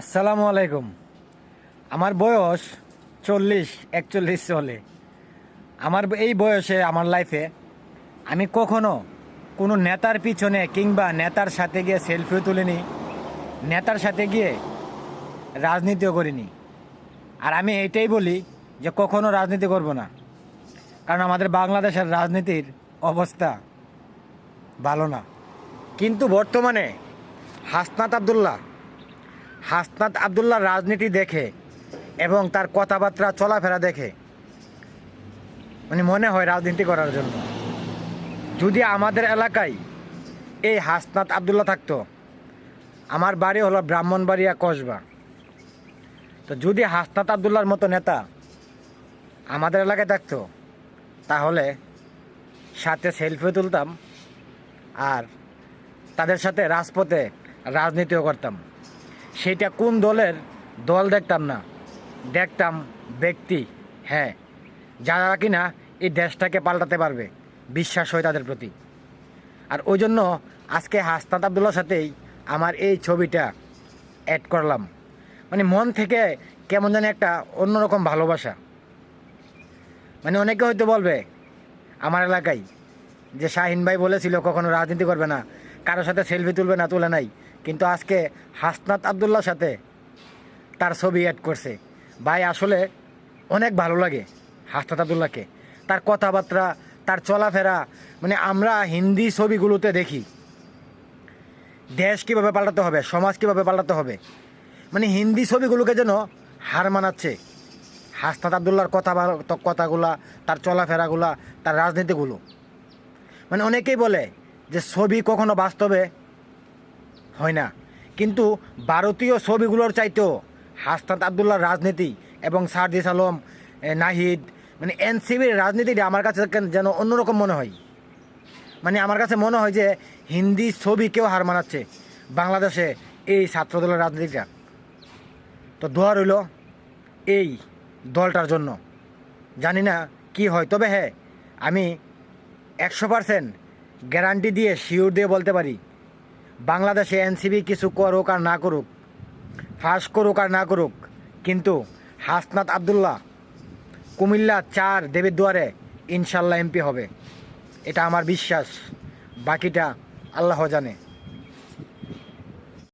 আসসালামু আলাইকুম। আমার বয়স চল্লিশ, একচল্লিশ চলে আমার এই বয়সে আমার লাইফে আমি কখনো কোনো নেতার পিছনে কিংবা নেতার সাথে গিয়ে সেলফিও তুলিনি, নেতার সাথে গিয়ে রাজনীতিও করিনি। আর আমি এটাই বলি যে কখনো রাজনীতি করব না। কারণ আমাদের বাংলাদেশের রাজনীতির অবস্থা ভালো না। কিন্তু বর্তমানে হাসনাত আবদুল্লাহ হাসনাত আবদুল্লাহর রাজনীতি দেখে এবং তার কথাবার্তা, চলাফেরা দেখে। মানে মনে হয় রাজনীতি করার জন্য। যদি আমাদের এলাকায় এই হাসনাত আবদুল্লাহ থাকতো, আমার বাড়ি হলো ব্রাহ্মণবাড়িয়া কসবা। তো যদি হাসনাত আবদুল্লাহর মতো নেতা আমাদের এলাকায় থাকতো, তাহলে সাথে সেলফি তুলতাম আর তাদের সাথে রাজপথে রাজনীতিও করতাম। সেটা কোন দলের? দল দেখতাম না। দেখতাম ব্যক্তি হ্যাঁ। যারা কিনা এই দেশটাকে পাল্টাতে পারবে, বিশ্বাস হয় তাদের প্রতি। আর ওই জন্য আজকে হাসনাত আবদুল্লার সাথেই আমার এই ছবিটা অ্যাড করলাম। মানে মন থেকে কেমন জানি একটা অন্যরকম ভালোবাসা। মানে অনেকে হয়তো বলবে আমার এলাকায় যে শাহিন ভাই বলেছিল কখনো রাজনীতি করবে না, কারোর সাথে সেলফি তুলবে না, তুলে নাই। কিন্তু আজকে হাসনাত আবদুল্লার সাথে তার ছবি অ্যাড করছে। ভাই, আসলে অনেক ভালো লাগে হাসনাত আবদুল্লাহকে। তার কথাবার্তা, তার চলাফেরা মানে আমরা হিন্দি ছবিগুলোতে দেখি। দেশ কীভাবে পাল্টাতে হবে, সমাজ কীভাবে পাল্টাতে হবে মানে হিন্দি ছবিগুলোকে যেন হার মানাচ্ছে। হাসনাত আবদুল্লার কথা কথাগুলা, তার চলাফেরাগুলা, তার রাজনীতিগুলো। মানে অনেকেই বলে যে ছবি কখনো বাস্তবে হয় না। কিন্তু ভারতীয় ছবিগুলোর চাইতেও হাসনাত আবদুল্লাহর রাজনীতি এবং সারদিস আলম নাহিদ মানে এনসিবির রাজনীতিটা আমার কাছে যেন অন্যরকম মনে হয়। মানে আমার কাছে মনে হয় যে হিন্দি ছবি কেউ হার মানাচ্ছে বাংলাদেশে এই ছাত্রদলের রাজনীতিটা। তো দোয়া রইল এই দলটার জন্য। জানি না কি হয়, তবে হ্যাঁ আমি একশো পারসেন্ট গ্যারান্টি দিয়ে শিওর দিয়ে বলতে পারি বাংলাদেশে এনসিবি কিছু করুক আর না করুক, ফাঁস করুক আর না করুক, কিন্তু হাসনাত আবদুল্লাহ, কুমিল্লা চার দেবীর দুয়ারে ইনশাল্লাহ এমপি হবে। এটা আমার বিশ্বাস, বাকিটা আল্লাহ জানে।